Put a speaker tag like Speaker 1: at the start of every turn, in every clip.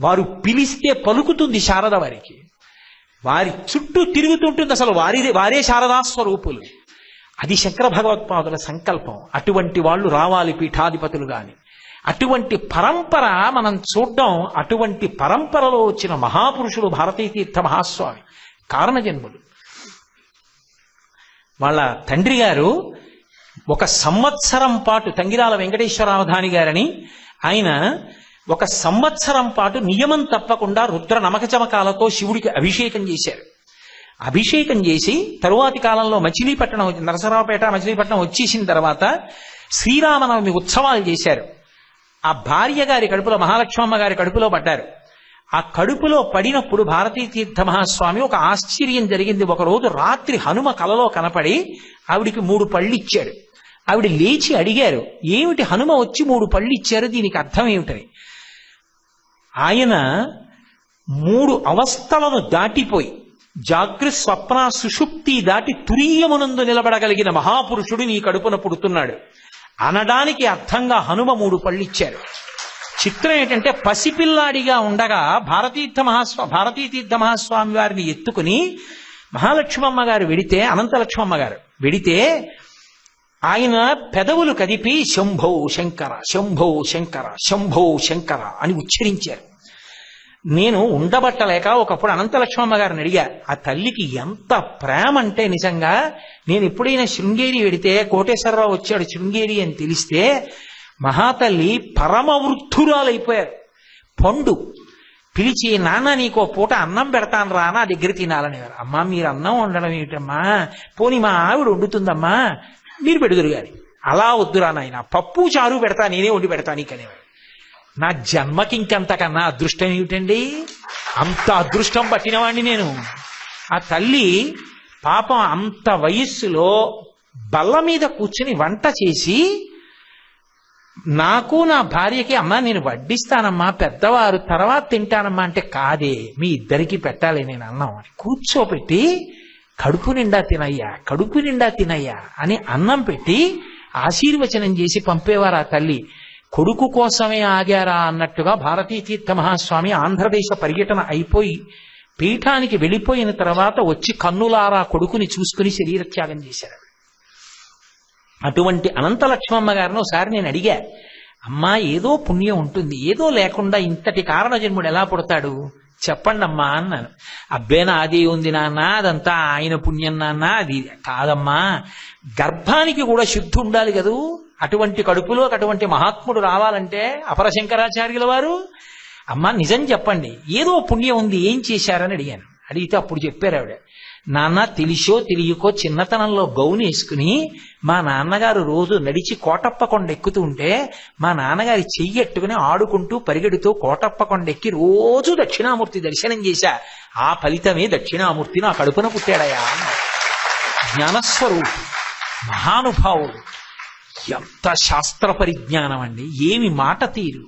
Speaker 1: వారు పిలిస్తే పలుకుతుంది శారద వారికి. వారి చుట్టూ తిరుగుతుంటుంది అసలు వారి వారే శారదా స్వరూపులు అది శంకర భగవత్పాదుల సంకల్పం. అటువంటి వాళ్ళు రావాలి పీఠాధిపతులు గాని. అటువంటి పరంపర మనం చూడడం అటువంటి పరంపరలో వచ్చిన మహాపురుషులు భారతీ తీర్థ మహాస్వామి కారణజన్ములు. వాళ్ళ తండ్రి గారు ఒక సంవత్సరం పాటు తంగిరాల వెంకటేశ్వరావధాని గారని ఆయన ఒక సంవత్సరం పాటు నియమం తప్పకుండా రుద్ర నమకచమకాలతో శివుడికి అభిషేకం చేశారు. అభిషేకం చేసి తరువాతి కాలంలో మచిలీపట్నం నరసరావుపేట మచిలీపట్నం వచ్చేసిన తర్వాత శ్రీరామనవమి ఉత్సవాలు చేశారు. ఆ భార్య గారి కడుపులో మహాలక్ష్మమ్మ గారి కడుపులో పడ్డారు. ఆ కడుపులో పడినప్పుడు భారతీ తీర్థ మహాస్వామి ఒక ఆశ్చర్యం జరిగింది. ఒకరోజు రాత్రి హనుమ కలలో కనపడి ఆవిడికి మూడు పళ్ళు ఇచ్చాడు ఆవిడ లేచి అడిగారు ఏమిటి హనుమ వచ్చి మూడు పళ్ళు ఇచ్చారు దీనికి అర్థం ఏమిటని? ఆయన మూడు అవస్థలను దాటిపోయి జాగృత్ స్వప్న సుషుప్తి దాటి తురీయమునందు నిలబడగలిగిన మహాపురుషుడు నీ కడుపున పుడుతున్నాడు. అనడానికి అర్థంగా హనుమ మూడు పళ్ళిచ్చారు. చిత్రం ఏంటంటే పసిపిల్లాడిగా ఉండగా భారతీర్థ మహాస్వా భారతీతీర్థ మహాస్వామి వారిని ఎత్తుకుని మహాలక్ష్మమ్మ గారు వెడితే అనంతలక్ష్మమ్మ గారు వెడితే ఆయన పెదవులు కదిపి శంభో శంకర శంభో శంకర శంభో శంకర అని ఉచ్చరించారు. నేను ఉండబట్టలేక ఒకప్పుడు అనంతలక్ష్మమ్మ గారిని అడిగా ఆ తల్లికి ఎంత ప్రేమ అంటే నిజంగా నేను ఎప్పుడైనా శృంగేరి వెడితే కోటేశ్వరరావు వచ్చాడు శృంగేరి అని తెలిస్తే మహాతల్లి పరమ వృద్ధురాలైపోయారు. పండు పిలిచి నాన్న నీకో పూట అన్నం పెడతాను రా నా దగ్గర తినాలనేవారు. అమ్మా మీరు అన్నం వండడం ఏమిటమ్మా? పోని మా ఆవిడ వండుతుందమ్మా. మీరు పెడుదురు గాని అలా వద్దురా నాయన పప్పు చారు పెడతా నేనే వండి పెడతా నీకనేవారు నా జన్మకి ఇంకంతకన్నా అదృష్టం ఏమిటండి? అంత అదృష్టం పట్టినవాడిని నేను. ఆ తల్లి పాపం అంత వయస్సులో బల్ల మీద కూర్చుని వంట చేసి నాకు నా భార్యకి అమ్మా నేను వడ్డిస్తానమ్మా పెద్దవారు తర్వాత తింటానమ్మా అంటే కాదే మీ ఇద్దరికి పెట్టాలి నేను అన్నాం అని కూర్చోపెట్టి కడుపు నిండా తినయ్యా కడుపు నిండా తినయ్యా అని అన్నం పెట్టి ఆశీర్వచనం చేసి పంపేవారు ఆ తల్లి? కొడుకు కోసమే ఆగారా అన్నట్టుగా భారతీ తీర్థ మహాస్వామి ఆంధ్రదేశ పర్యటన అయిపోయి పీఠానికి వెళ్ళిపోయిన తర్వాత వచ్చి కన్నులారా కొడుకుని చూసుకుని శరీరత్యాగం చేశారు. అటువంటి అనంత లక్ష్మమ్మ గారిని ఒకసారి నేను అడిగా అమ్మా ఏదో పుణ్యం ఉంటుంది ఏదో లేకుండా ఇంతటి కారణ జన్ముడు ఎలా పుడతాడు? చెప్పండి అమ్మా అన్నాను. అబ్బేనా అది ఉంది నాన్న అదంతా ఆయన పుణ్యం నాన్న అది కాదమ్మా. గర్భానికి కూడా శుద్ధి ఉండాలి కదూ. అటువంటి కడుపులో అటువంటి మహాత్ముడు రావాలంటే అపరశంకరాచార్యుల వారు అమ్మా నిజం చెప్పండి. ఏదో పుణ్యం ఉంది ఏం చేశారని అడిగాను. అడిగితే అప్పుడు చెప్పారు ఆవిడ. నాన్న తెలిసో తెలియకో చిన్నతనంలో గౌను వేసుకుని మా నాన్నగారు రోజు నడిచి కోటప్ప కొండ ఎక్కుతూ ఉంటే మా నాన్నగారి చెయ్యి ఎట్టుకుని ఆడుకుంటూ పరిగెడుతూ కోటప్ప కొండ ఎక్కి రోజు దక్షిణామూర్తి దర్శనం చేశా. ఆ ఫలితమే దక్షిణామూర్తి నా కడుపున పుట్టాడయా జ్ఞానస్వరూపు జ్ఞానస్వరూపి మహానుభావుడు. ఎంత శాస్త్ర పరిజ్ఞానం అండి. ఏమి మాట తీరు.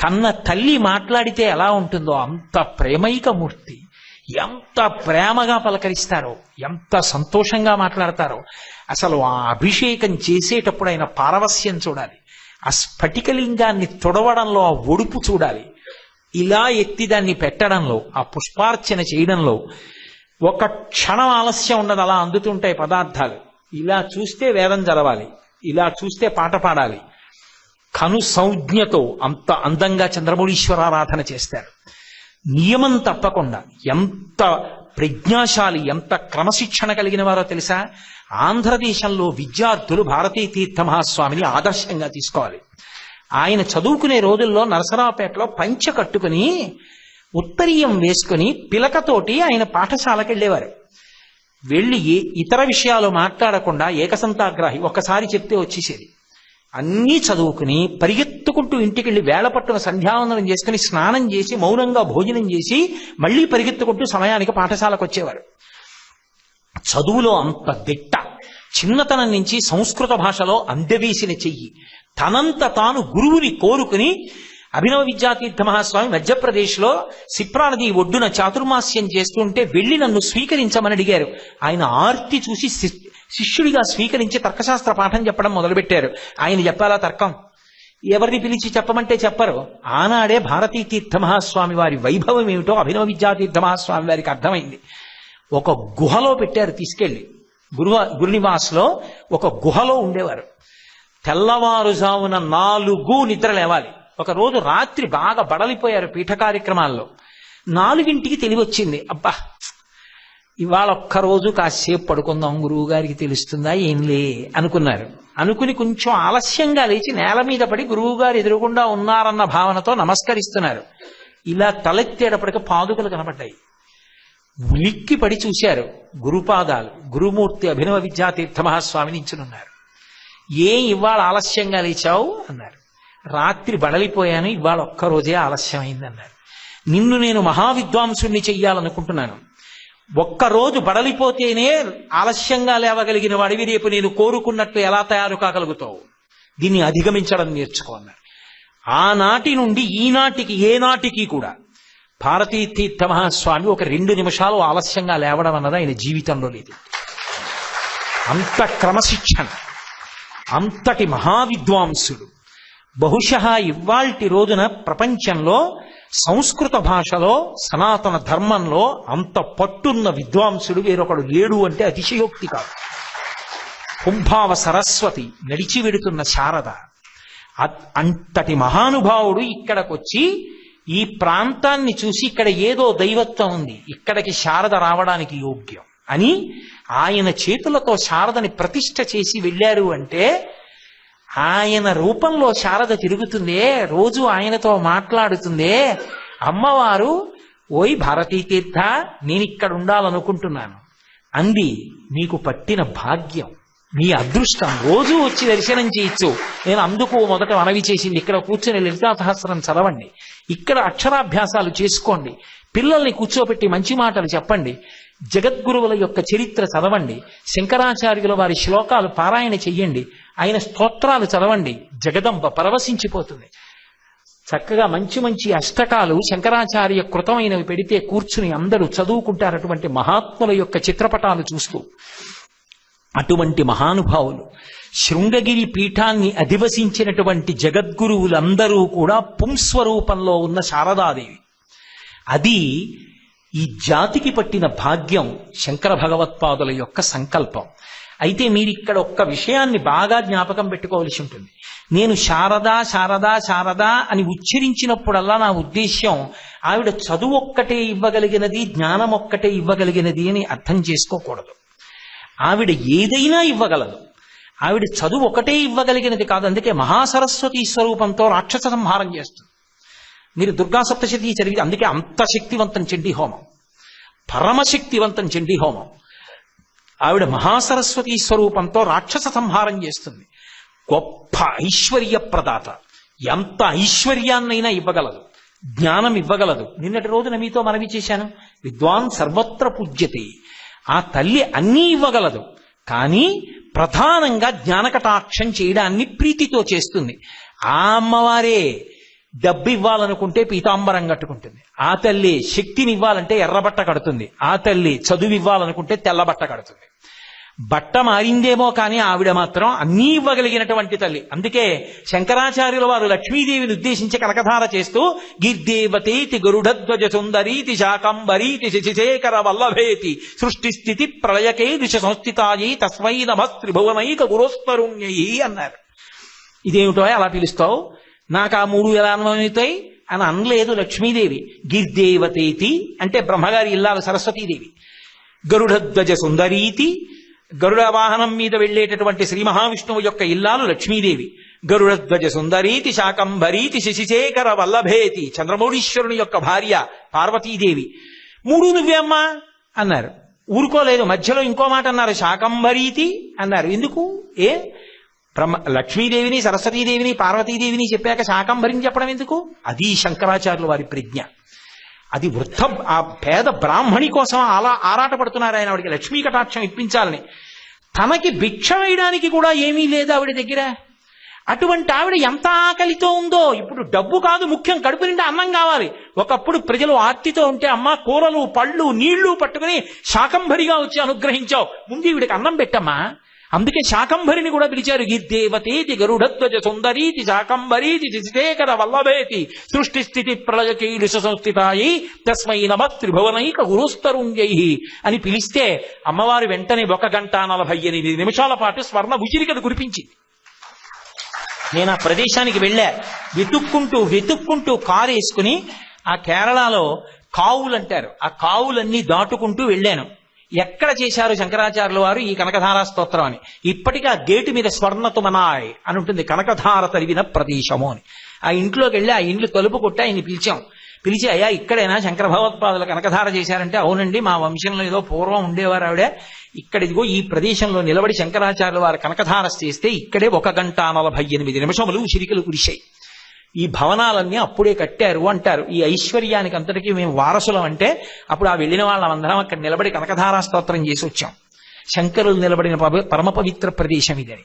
Speaker 1: కన్న తల్లి మాట్లాడితే ఎలా ఉంటుందో అంత ప్రేమైక మూర్తి. ఎంత ప్రేమగా పలకరిస్తారో ఎంత సంతోషంగా మాట్లాడతారో. అసలు ఆ అభిషేకం చేసేటప్పుడు ఆయన పారవస్యం చూడాలి. ఆ స్ఫటికలింగాన్ని తొడవడంలో ఆ ఒడుపు చూడాలి. ఇలా ఎత్తి దాన్ని పెట్టడంలో ఆ పుష్పార్చన చేయడంలో ఒక క్షణం ఆలస్యం ఉండదు అలా అందుతుంటాయి పదార్థాలు. ఇలా చూస్తే వేదం చదవాలి. ఇలా చూస్తే పాట పాడాలి. కను సంజ్ఞతో అంత అందంగా చంద్రమౌళీశ్వరారాధన చేస్తారు. నియమం తప్పకుండా. ఎంత ప్రజ్ఞాశాలి ఎంత క్రమశిక్షణ కలిగిన వారో తెలుసా? ఆంధ్రదేశంలో విద్యార్థులు భారతీ తీర్థ మహాస్వామిని ఆదర్శంగా తీసుకోవాలి. ఆయన చదువుకునే రోజుల్లో నరసరావుపేటలో పంచ కట్టుకుని ఉత్తరీయం వేసుకుని పిలకతోటి ఆయన పాఠశాలకు వెళ్ళేవారు వెళ్ళి ఇతర విషయాలు మాట్లాడకుండా ఏకసంతాగ్రాహి ఒక్కసారి చెప్తే వచ్చేసేది. అన్నీ చదువుకుని పరిగెత్తుకుంటూ ఇంటికి వెళ్ళి వేళ పట్టున సంధ్యావందనం చేసుకుని స్నానం చేసి మౌనంగా భోజనం చేసి మళ్ళీ పరిగెత్తుకుంటూ సమయానికి పాఠశాలకు వచ్చేవారు. చదువులో అంత దిట్ట. చిన్నతనం నుంచి సంస్కృత భాషలో అందవేసిన చెయ్యి. తనంత తాను గురువుని కోరుకుని అభినవ విద్యాతీర్థ మహాస్వామి మధ్యప్రదేశ్లో సిప్రానది ఒడ్డున చాతుర్మాస్యం చేస్తుంటే వెళ్ళి నన్ను స్వీకరించమని అడిగారు. ఆయన ఆర్తి చూసి శిష్యుడిగా స్వీకరించి తర్కశాస్త్ర పాఠం చెప్పడం మొదలుపెట్టారు. ఆయన చెప్పాలా తర్కం? ఎవరిని పిలిచి చెప్పమంటే చెప్పరు. ఆనాడే భారతీ తీర్థ మహాస్వామి వారి వైభవం ఏమిటో అభినవ విద్యాతీర్థ మహాస్వామి వారికి అర్థమైంది. ఒక గుహలో పెట్టారు తీసుకెళ్ళి గురువ గురునివాస్లో ఒక గుహలో ఉండేవారు. తెల్లవారుజామున నాలుగు నిద్ర లేవాలి. ఒక రోజు రాత్రి బాగా బడలిపోయారు పీఠ కార్యక్రమాల్లో. నాలుగింటికి తెలివచ్చింది. అబ్బా ఇవాళ ఒక్కరోజు కాసేపు పడుకుందాం గురువు గారికి తెలుస్తుందా ఏంలే అనుకున్నారు. అనుకుని కొంచెం ఆలస్యంగా లేచి నేల మీద పడి గురువు గారు ఎదురుగుండా ఉన్నారన్న భావనతో నమస్కరిస్తున్నారు. ఇలా తలెత్తేటప్పటికి పాదుకలు కనపడ్డాయి. ఉలిక్కి పడి చూశారు గురుపాదాలు. గురుమూర్తి అభినవ విద్యాతీర్థ మహాస్వామి నించునున్నారు. ఏం ఇవాళ ఆలస్యంగా లేచావు? అన్నారు. రాత్రి బడలిపోయాను ఇవాళ ఒక్కరోజే ఆలస్యమైందన్నారు. నిన్ను నేను మహావిద్వాంసుణ్ణి చెయ్యాలనుకుంటున్నాను. ఒక్కరోజు బడలిపోతేనే ఆలస్యంగా లేవగలిగిన వాడివి రేపు నేను కోరుకున్నట్టు ఎలా తయారు కాగలుగుతావు? దీన్ని అధిగమించడం నేర్చుకో అన్నారు ఆనాటి నుండి ఈనాటికి ఏనాటికి కూడా భారతీ తీర్థ మహాస్వామి ఒక రెండు నిమిషాలు ఆలస్యంగా లేవడం అన్నది ఆయన జీవితంలో లేదు. అంత క్రమశిక్షణ అంతటి మహావిద్వాంసుడు. బహుశ ఇవాల్టి రోజున ప్రపంచంలో సంస్కృత భాషలో సనాతన ధర్మంలో అంత పట్టున్న విద్వాంసుడు వేరొకడు లేడు అంటే అతిశయోక్తి కాదు. కుంభావ సరస్వతి నడిచి వెడుతున్న శారద. అంతటి మహానుభావుడు ఇక్కడికొచ్చి ఈ ప్రాంతాన్ని చూసి ఇక్కడ ఏదో దైవత్వం ఉంది ఇక్కడికి శారద రావడానికి యోగ్యం అని ఆయన చేతులతో శారదని ప్రతిష్ట చేసి వెళ్ళారు అంటే ఆయన రూపంలో శారద తిరుగుతుందే రోజు ఆయనతో మాట్లాడుతుందే. అమ్మవారు ఓయ్ భారతీ తీర్థ నేను ఇక్కడ ఉండాలనుకుంటున్నాను అంది నీకు పట్టిన భాగ్యం. నీ అదృష్టం రోజు వచ్చి దర్శనం చేయొచ్చు. నేను అందుకు మొదట మనవి చేసింది ఇక్కడ కూర్చొని లలితా సహస్రం చదవండి. ఇక్కడ అక్షరాభ్యాసాలు చేసుకోండి. పిల్లల్ని కూర్చోబెట్టి మంచి మాటలు చెప్పండి. జగద్గురువుల యొక్క చరిత్ర చదవండి. శంకరాచార్యుల వారి శ్లోకాలు పారాయణ చెయ్యండి. ఆయన స్తోత్రాలు చదవండి. జగదంబ పరవశించిపోతుంది. చక్కగా మంచి మంచి అష్టకాలు శంకరాచార్య కృతమైనవి పెడితే కూర్చుని అందరూ చదువుకుంటారు అటువంటి మహాత్ముల యొక్క చిత్రపటాలు చూస్తూ. అటువంటి మహానుభావులు. శృంగగిరి పీఠాన్ని అధివసించినటువంటి జగద్గురువులందరూ కూడా పుంస్వరూపంలో ఉన్న శారదాదేవి. అది ఈ జాతికి పట్టిన భాగ్యం శంకర భగవత్పాదుల యొక్క సంకల్పం. అయితే మీరు ఇక్కడ ఒక్క విషయాన్ని బాగా జ్ఞాపకం పెట్టుకోవలసి ఉంటుంది. నేను శారదా శారదా శారదా అని ఉచ్చరించినప్పుడల్లా నా ఉద్దేశ్యం ఆవిడ చదువు ఒక్కటే ఇవ్వగలిగినది జ్ఞానం ఒక్కటే ఇవ్వగలిగినది అని అర్థం చేసుకోకూడదు. ఆవిడ ఏదైనా ఇవ్వగలదు. ఆవిడ చదువు ఒకటే ఇవ్వగలిగినది కాదు అందుకే మహాసరస్వతి స్వరూపంతో రాక్షస సంహారం చేస్తుంది. మీరు దుర్గా సప్తశతి చదివితే అందుకే అంత శక్తివంతం చండీ హోమం పరమశక్తివంతం చండీ హోమం ఆవిడ మహాసరస్వతి స్వరూపంతో రాక్షస సంహారం చేస్తుంది. గొప్ప ఐశ్వర్య ప్రదాత. ఎంత ఐశ్వర్యాన్నైనా ఇవ్వగలదు. జ్ఞానం ఇవ్వగలదు. నిన్నటి రోజున మీతో మనవి చేశాను. విద్వాన్ సర్వత్ర పూజ్యతే. ఆ తల్లి అన్నీ ఇవ్వగలదు. కానీ ప్రధానంగా జ్ఞానకటాక్షం చేయడాన్ని ప్రీతితో చేస్తుంది. ఆ అమ్మవారే డబ్బు ఇవ్వాలనుకుంటే పీతాంబరం కట్టుకుంటుంది. ఆ తల్లి శక్తిని ఇవ్వాలంటే ఎర్రబట్ట కడుతుంది. ఆ తల్లి చదువు ఇవ్వాలనుకుంటే తెల్లబట్ట కడుతుంది. బట్ట మారిందేమో కానీ ఆవిడ మాత్రం అన్నీ ఇవ్వగలిగినటువంటి తల్లి. అందుకే శంకరాచార్యుల వారు లక్ష్మీదేవిని ఉద్దేశించి కనకధార చేస్తూ గిర్దేవతేతి గరుడధ్వజ సుందరీతి శాకంబరీతి శశిశేఖర వల్లభేతి సృష్టి స్థితి ప్రళయకే దిశ సంస్థితాయి తస్మై నమస్త్రిభువనైక గురోస్తరుణ్యయి అన్నారు. ఇదేమిటో అలా పిలుస్తావు? నాకు ఆ మూడు ఎలా అన్వయమవుతాయి అని అనలేదు లక్ష్మీదేవి. గిర్దేవతేతి అంటే బ్రహ్మగారి ఇల్లాలు సరస్వతీదేవి. గరుడధ్వజ సుందరీతి గరుడ వాహనం మీద వెళ్ళేటటువంటి శ్రీ మహావిష్ణువు యొక్క ఇల్లాలు లక్ష్మీదేవి. గరుడధ్వజ సుందరీతి శాకంభరీతి శశిశేఖర వల్లభేతి చంద్రమౌళీశ్వరుని యొక్క భార్య పార్వతీదేవి. మూడు నువ్వేమ్మా అన్నారు. ఊరుకోలేదు. మధ్యలో ఇంకో మాట అన్నారు. శాకంభరీతి? అన్నారు. ఎందుకు? ఏ? బ్రహ్మ లక్ష్మీదేవిని సరస్వతీదేవిని పార్వతీదేవిని చెప్పాక శాకంబరిని చెప్పడం ఎందుకు? అది శంకరాచార్యుల వారి ప్రజ్ఞ. అది వృద్ధ ఆ పేద బ్రాహ్మణి కోసం అలా ఆరాటపడుతున్నారు ఆయన ఆవిడికి లక్ష్మీ కటాక్షం ఇప్పించాలని. తనకి భిక్ష వేయడానికి కూడా ఏమీ లేదు ఆవిడ దగ్గర. అటువంటి ఆవిడ ఎంత ఆకలితో ఉందో. ఇప్పుడు డబ్బు కాదు ముఖ్యం కడుపు నిండా అన్నం కావాలి. ఒకప్పుడు ప్రజలు ఆర్తితో ఉంటే అమ్మ కూరలు పళ్ళు నీళ్ళు పట్టుకుని శాకంభరిగా వచ్చి అనుగ్రహించావు. ముందు ఈవిడికి అన్నం పెట్టమ్మా. అందుకే శాకంభరిని కూడా పిలిచారు గిద్దేవతేతి గరుడధ్వజ సుందరీతి శాకంభరీతి దిశేకర వల్లభేతి సృష్టి స్థితి ప్రళయ కీలుష సంస్థితాయి తస్మై నమ త్రిభువనైక గురుస్తరుంజై అని పిలిస్తే అమ్మవారు వెంటనే ఒక గంట నలభై ఎనిమిది నిమిషాల పాటు స్వర్ణ ఉచిరికలు కురిపించింది. నేను ఆ ప్రదేశానికి వెళ్ళా వెతుక్కుంటూ వెతుక్కుంటూ కారు వేసుకుని ఆ కేరళలో కావులు అంటారు ఆ కావులన్నీ దాటుకుంటూ వెళ్ళాను. ఎక్కడ చేశారు శంకరాచార్యుల వారు ఈ కనకధారా స్తోత్రం అని? ఇప్పటికీ ఆ గేటు మీద స్వర్ణతుమనాయ్ అని ఉంటుంది కనకధార తరివిన ప్రదేశము అని. ఆ ఇంట్లోకి వెళ్ళి ఆ ఇండ్లు తలుపు కొట్టి ఆయన పిలిచాం. పిలిచి అయ్యా ఇక్కడైనా? శంకర భగవత్పాదులు కనకధార చేశారంటే అవునండి మా వంశంలో ఏదో పూర్వం ఉండేవారు ఆవిడ. ఇక్కడ ఇదిగో ఈ ప్రదేశంలో నిలబడి శంకరాచార్యుల వారు కనకధార చేస్తే ఇక్కడే ఒక గంట నలభై ఎనిమిది నిమిషములు ఉసిరికలు కురిశాయి. ఈ భవనాలన్నీ అప్పుడే కట్టారు అంటారు. ఈ ఐశ్వర్యానికి అంతటికీ మేము వారసులం అంటే అప్పుడు ఆ వెళ్ళిన వాళ్ళందరం అక్కడ నిలబడి కనకధారా స్తోత్రం చేసి వచ్చాం శంకరులు నిలబడిన పరమ పవిత్ర ప్రదేశం ఇదని